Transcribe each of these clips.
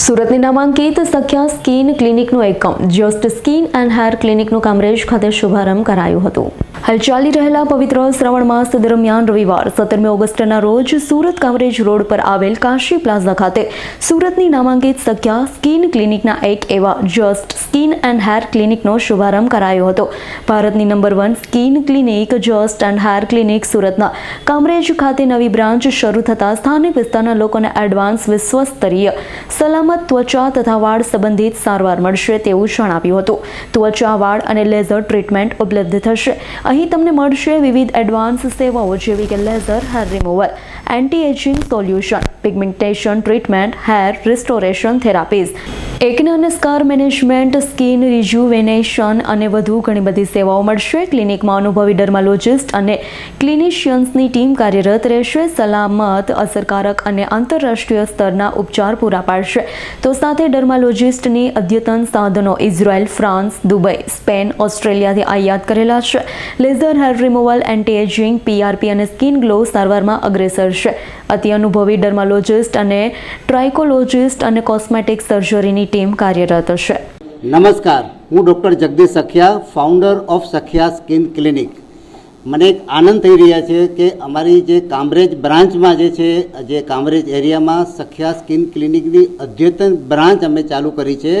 સુરતની નામાંકિત સખ્યા સ્કિન ક્લિનિકનું એકમ જસ્ટ સ્કિન એન્ડ હેર ક્લિનિકનું કામરેજ ખાતે શુભારંભ કરાયું હતું. હાલ ચાલી રહેલા પવિત્ર શ્રવણ માસ દરમિયાન રવિવાર સત્તરમી ઓગસ્ટના રોજ સુરત કામરેજ રોડ પર આવેલ કાશી પ્લાઝા ખાતે સુરતની નામાંકિત સખ્યા સ્કિન ક્લિનિકના એક એવા જસ્ટ સ્કિન એન્ડ હેર ક્લિનિકનો શુભારંભ કરાયો હતો. ભારતની number one skin clinic just and hair clinic સુરતના કામરેજ ખાતે નવી બ્રાન્ચ શરૂ થતાં સ્થાનિક વિસ્તારના લોકોને એડવાન્સ વિશ્વસ્તરીય સલામત ત્વચા તથા વાળ સંબંધિત સારવાર મળશે તેવું જણાવ્યું હતું. ત્વચા, વાળ અને લેઝર ટ્રીટમેન્ટ ઉપલબ્ધ થશે. અહીં તમને મળશે વિવિધ એડવાન્સ સેવાઓ જેવી કે laser hair removal anti aging solution, pigmentation treatment, hair restoration therapies, acne અને સ્કાર મેનેજમેન્ટ, સ્કિન રિજ્યુવેનેશન અને વધુ ઘણી બધી સેવાઓ મળશે. ક્લિનિકમાં અનુભવી ડર્માલોજિસ્ટ અને ક્લિનિશિયન્સની ટીમ કાર્યરત રહેશે. સલામત, અસરકારક અને આંતરરાષ્ટ્રીય સ્તરના ઉપચાર પૂરા પાડશે. તો સાથે ડર્માલોજિસ્ટની અદ્યતન સાધનો ઇઝરાયલ, ફ્રાન્સ, દુબઈ, સ્પેન, ઓસ્ટ્રેલિયાથી આયાત કરેલા છે. Laser hair removal anti ageing PRP અને સ્કિન ગ્લો સારવારમાં અગ્રેસર છે. અતિ અનુભવી ડર્માલોજિસ્ટ અને ટ્રાયકોલોજિસ્ટ અને કોસ્મેટિક સર્જરીની ટીમ કાર્યરત છે. નમસ્કાર. હું doctor Jagdish Sakhiya founder of Sakhiya skin clinic મને એક આનંદ થઈ રહ્યા છે કે અમારી જે કામરેજ બ્રાન્ચમાં જે છે, જે કામરેજ એરિયામાં સખ્યા સ્કિન ક્લિનિકની અદ્યતન બ્રાન્ચ અમે ચાલુ કરી છે,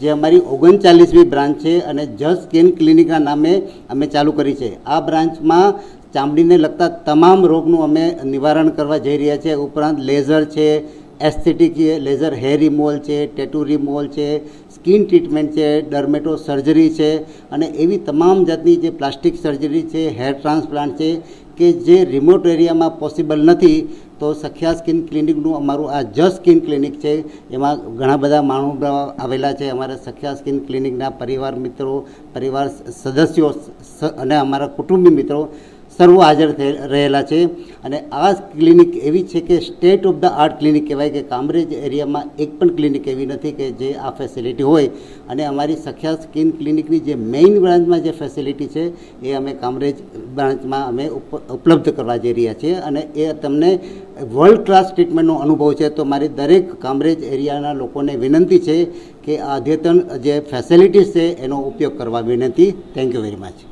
જે અમારી ઓગણચાલીસમી બ્રાન્ચ છે અને જસ્ટ સ્કિન ક્લિનિકના નામે અમે ચાલુ કરી છે. આ બ્રાન્ચમાં ચામડીને લગતા તમામ રોગનું અમે નિવારણ કરવા જઈ રહ્યા છીએ ઉપરાંત લેઝર છે એસ્થેટિક લેઝર હેર રિમૂવલ છે ટેટુ રિમૂવલ છે સ્કિન ટ્રીટમેન્ટ છે ડર્મેટો સર્જરી છે, અને એવી તમામ જાતની જે પ્લાસ્ટિક સર્જરી છે હેર ટ્રાન્સપ્લાન્ટ છે, કે જે રિમોટ એરિયામાં પોસિબલ નથી, તો સખ્યા સ્કિન ક્લિનિકનું અમારું આ જસ્ટ સ્કિન ક્લિનિક છે, એમાં ઘણા બધા માણસો આવેલા છે, અમારા સખ્યા સ્કિન ક્લિનિકના પરિવાર મિત્રો, પરિવાર સદસ્યો અને અમારા કુટુંબી મિત્રો સર્વ હાજર થઈ રહેલા છે. અને આ ક્લિનિક એવી છે કે state of the art clinic કહેવાય કે કામરેજ એરિયામાં એક પણ ક્લિનિક એવી નથી કે જે આ ફેસિલિટી હોય. અને અમારી સખ્યા સ્કિન ક્લિનિકની જે મેઇન બ્રાન્ચમાં જે ફેસિલિટી છે, એ અમે કામરેજ બ્રાન્ચમાં અમે ઉપ- ઉપલબ્ધ કરવા જઈ રહ્યા છીએ. અને એ તમને વર્લ્ડ ક્લાસ ટ્રીટમેન્ટનો અનુભવ છે. તો મારી દરેક કામરેજ એરિયાના લોકોને વિનંતી છે કે આ અદ્યતન જે ફેસિલિટીઝ છે, એનો ઉપયોગ કરવા વિનંતી. Thank you very much